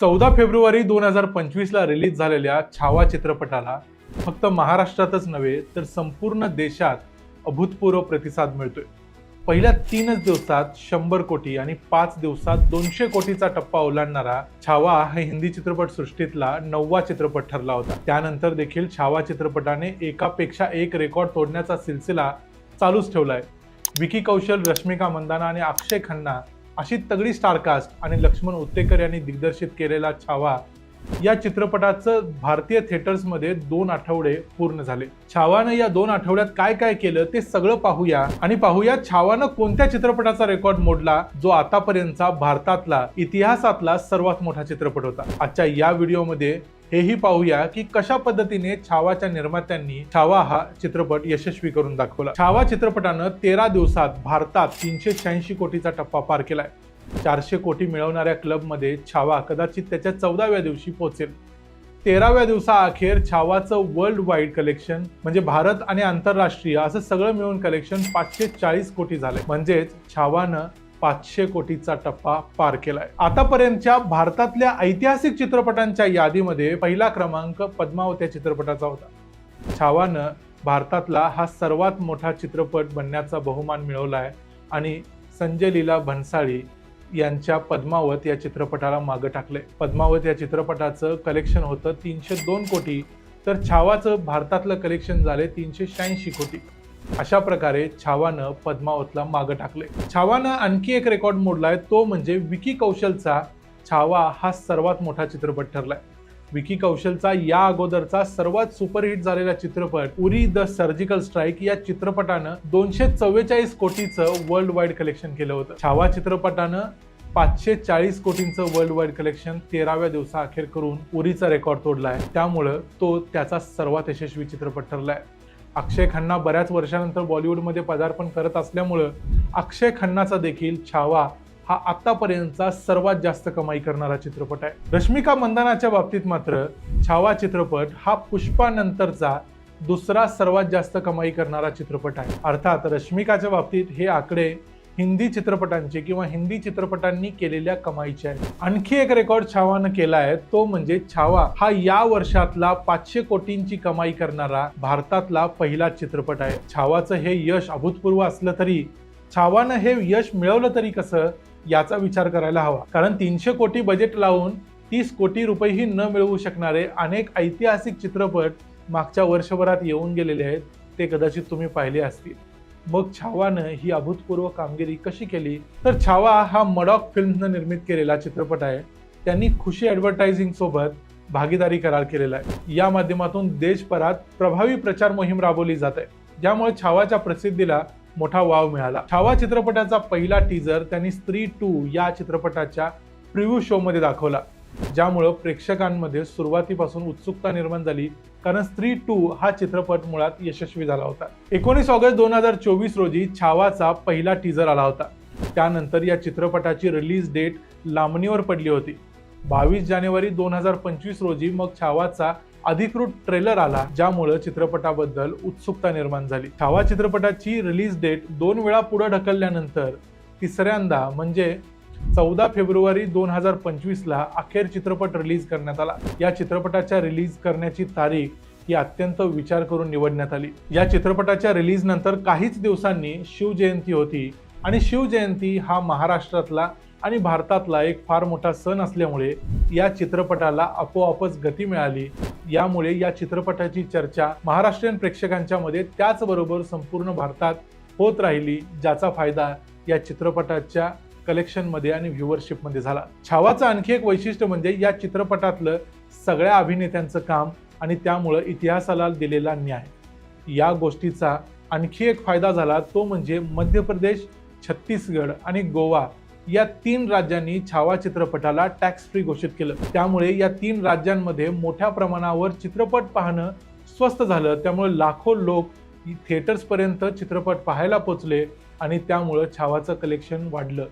चौदा फेब्रुवारी दोन हजार पंचवीसला रिलीज झालेल्या छावा चित्रपटाला फक्त महाराष्ट्रातच नव्हे तर संपूर्ण देशात अभूतपूर्व प्रतिसाद मिळतोय. पहिल्या तीनच दिवसात शंभर कोटी आणि पाच दिवसात दोनशे कोटीचा टप्पा ओलांडणारा छावा हा हिंदी चित्रपट सृष्टीतला नववा चित्रपट ठरला होता. त्यानंतर देखील छावा चित्रपटाने एकापेक्षा एक रेकॉर्ड तोडण्याचा सिलसिला चालूच ठेवलाय. विकी कौशल रश्मिका मंदाना आणि अक्षय खन्ना अशी तगडी स्टारकास्ट आणि लक्ष्मण उत्तेकर यांनी दिग्दर्शित केलेला छावा या चित्रपटाचं भारतीय थिएटर्समध्ये दोन आठवडे पूर्ण झाले. छावानं या दोन आठवड्यात काय काय केलं ते सगळं पाहूया आणि पाहूया छावानं कोणत्या चित्रपटाचा रेकॉर्ड मोडला जो आतापर्यंतचा भारतातला इतिहासातला सर्वात मोठा चित्रपट होता. आजच्या या व्हिडिओमध्ये हेही पाहूया की कशा पद्धतीने छावाच्या निर्मात्यांनी छावा हा चित्रपट यशस्वी करून दाखवला. छावा चित्रपटानं तेरा दिवसात भारतात तीनशे शहाऐंशी कोटीचा टप्पा पार केलाय. चारशे कोटी मिळवणाऱ्या क्लबमध्ये छावा कदाचित त्याच्या चौदाव्या दिवशी पोहोचेल. तेराव्या दिवसाअखेर छावाचं वर्ल्ड वाईड कलेक्शन म्हणजे भारत आणि आंतरराष्ट्रीय असं सगळं मिळून कलेक्शन पाचशे चाळीस कोटी झालंय. म्हणजेच छावानं पाचशे कोटीचा टप्पा पार केलाय. आतापर्यंतच्या भारतातल्या ऐतिहासिक चित्रपटांच्या यादीमध्ये पहिला क्रमांक पद्मावत या चित्रपटाचा होता. छावानं भारतातला हा सर्वात मोठा चित्रपट बनण्याचा बहुमान मिळवला आहे आणि संजय लीला भन्साळी यांच्या पद्मावत या चित्रपटाला मागं टाकले पद्मावत या चित्रपटाचं कलेक्शन होतं तीनशे दोन कोटी. तर छावाचं भारतातलं कलेक्शन झाले तीनशे शहाऐंशी कोटी. अशा प्रकारे छावानं पद्मावतला मागं टाकले छावानं आणखी एक रेकॉर्ड मोडलाय तो म्हणजे विकी कौशलचा छावा हा सर्वात मोठा चित्रपट ठरलाय. विकी कौशलचा या अगोदरचा सर्वात सुपरहिट झालेला चित्रपट उरी द सर्जिकल स्ट्राईक या चित्रपटानं दोनशे चव्वेचाळीस कोटीचं वर्ल्ड वाईड कलेक्शन केलं होतं. छावा चित्रपटानं पाचशे चाळीस कोटींचं वर्ल्ड वाईड कलेक्शन तेराव्या दिवसाअखेर करून उरीचा रेकॉर्ड तोडलाय. त्यामुळं तो त्याचा सर्वात यशस्वी चित्रपट ठरलाय. अक्षय खन्ना बऱ्याच वर्षानंतर बॉलिवूडमध्ये पदार्पण करत असल्यामुळं अक्षय खन्नाचा देखील छावा हा आत्तापर्यंतचा सर्वात जास्त कमाई करणारा चित्रपट आहे. रश्मिका मंदानाच्या बाबतीत मात्र छावा चित्रपट हा पुष्पानंतरचा दुसरा सर्वात जास्त कमाई करणारा चित्रपट आहे. अर्थात रश्मिकाच्या बाबतीत हे आकडे हिंदी चित्रपटांचे किंवा हिंदी चित्रपटांनी केलेल्या कमाईचे आहे आणखी एक रेकॉर्ड छावानं केला आहे तो म्हणजे छावा. हा या वर्षातला पाचशे कोटींची कमाई करणारा भारतातला पहिला चित्रपट आहे. छावाचं हे यश अभूतपूर्व असलं तरी छावानं हे यश मिळवलं तरी कसं याचा विचार करायला हवा. कारण तीनशे कोटी बजेट लावून तीस कोटी रुपयेही न मिळवू शकणारे अनेक ऐतिहासिक चित्रपट मागच्या वर्षभरात येऊन गेलेले आहेत. ते कदाचित तुम्ही पाहिले असतील. मग छावानं ही अभूतपूर्व कामगिरी कशी केली? तर छावा हा मडॉक फिल्मनं निर्मित केलेला चित्रपट आहे. त्यांनी खुशी ॲडव्हर्टायझिंग सोबत भागीदारी करार केलेला आहे. या माध्यमातून देशभरात प्रभावी प्रचार मोहीम राबवली जात आहे. ज्यामुळे छावाच्या प्रसिद्धीला मोठा वाव मिळाला. छावा चित्रपटाचा पहिला टीजर त्यांनी स्त्री टू या चित्रपटाच्या प्रिव्ह्यू शो मध्ये दाखवला. ज्यामुळं प्रेक्षकांमध्ये सुरुवातीपासून उत्सुकता निर्माण झाली कारण स्त्री टू हा चित्रपट मुळात यशस्वी झाला होता. एकोणीस ऑगस्ट दोन हजार चोवीस रोजी छावाचा पहिला टीजर आला होता. त्यानंतर या चित्रपटाची रिलीज डेट लांबणीवर पडली होती. बावीस जानेवारी दोन हजार पंचवीस रोजी मग छावाचा अधिकृत ट्रेलर आला ज्यामुळं चित्रपटाबद्दल उत्सुकता निर्माण झाली. छावा चित्रपटाची रिलीज डेट दोन वेळा पुढे ढकलल्यानंतर तिसऱ्यांदा म्हणजे चौदा फेब्रुवारी दोन हजार पंचवीसला अखेर चित्रपट रिलीज करण्यात आला. या चित्रपटाच्या रिलीज करण्याची तारीख ही अत्यंत विचार करून निवडण्यात आली. या चित्रपटाच्या रिलीज नंतर काहीच दिवसांनी शिवजयंती होती आणि शिवजयंती हा महाराष्ट्रातला आणि भारतातला एक फार मोठा सण असल्यामुळे या चित्रपटाला आपोआपच गती मिळाली. यामुळे या चित्रपटाची चर्चा महाराष्ट्रीयन प्रेक्षकांच्या मध्ये त्याचबरोबर संपूर्ण भारतात होत राहिली ज्याचा फायदा या चित्रपटाच्या कलेक्शनमध्ये आणि व्ह्युअरशिपमध्ये झाला. छावाचं आणखी एक वैशिष्ट्य म्हणजे या चित्रपटातलं सगळ्या अभिनेत्यांचं काम आणि त्यामुळं इतिहासाला दिलेला न्याय. या गोष्टीचा आणखी एक फायदा झाला तो म्हणजे मध्य प्रदेश छत्तीसगड आणि गोवा या तीन राज्यांनी छावा चित्रपटाला टॅक्स फ्री घोषित केलं. त्यामुळे या तीन राज्यांमध्ये मोठ्या प्रमाणावर चित्रपट पाहणं स्वस्त झालं. त्यामुळे लाखो लोक थिएटर्सपर्यंत चित्रपट पाहायला पोचले आणि त्यामुळं छावाचं कलेक्शन वाढलं.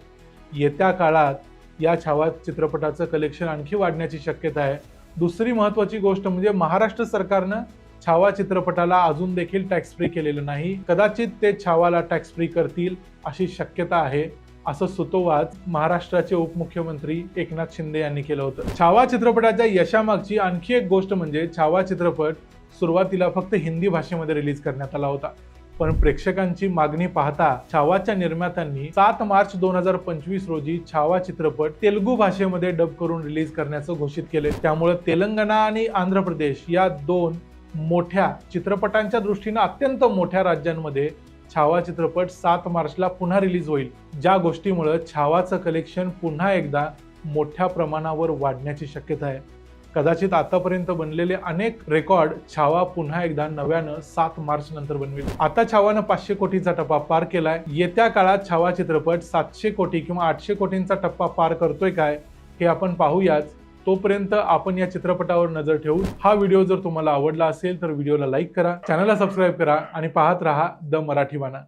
येत्या काळात या छावा चित्रपटाचं कलेक्शन आणखी वाढण्याची शक्यता आहे. दुसरी महत्त्वाची गोष्ट म्हणजे महाराष्ट्र सरकारनं छावा चित्रपटाला अजून देखील टॅक्स फ्री केलेलं नाही. कदाचित ते छावाला टॅक्स फ्री करतील अशी शक्यता आहे. असं सुतोवाच महाराष्ट्राचे उपमुख्यमंत्री एकनाथ शिंदे यांनी केलं होतं. छावा चित्रपटाच्या यशामागची आणखी एक गोष्ट म्हणजे छावा चित्रपट सुरुवातीला फक्त हिंदी भाषेमध्ये रिलीज करण्यात आला होता. पण प्रेक्षकांची मागणी पाहता छावाच्या निर्मात्यांनी सात मार्च दोन हजार पंचवीस रोजी छावा चित्रपट तेलुगू भाषेमध्ये डब करून रिलीज करण्याचं घोषित केले. त्यामुळे तेलंगणा आणि आंध्र प्रदेश या दोन मोठ्या चित्रपटांच्या दृष्टीनं अत्यंत मोठ्या राज्यांमध्ये छावा चित्रपट सात मार्चला पुन्हा रिलीज होईल. ज्या गोष्टीमुळं छावाचं कलेक्शन पुन्हा एकदा मोठ्या प्रमाणावर वाढण्याची शक्यता आहे. कदाचित आतापर्यंत बनलेले अनेक रेकॉर्ड छावा पुन्हा एकदा नव्यानं सात मार्च नंतर बनवेल. आता छावानं पाचशे कोटीचा टप्पा पार केलाय. येत्या काळात छावा चित्रपट सातशे कोटी किंवा आठशे कोटींचा टप्पा पार करतोय काय हे आपण पाहूयाच. तोपर्यंत आपण या चित्रपटावर नजर ठेवू हा व्हिडिओ जर तुम्हाला आवडला असेल तर व्हिडिओला लाईक करा चॅनलला सबस्क्राईब करा आणि पाहत रहा द मराठी वाना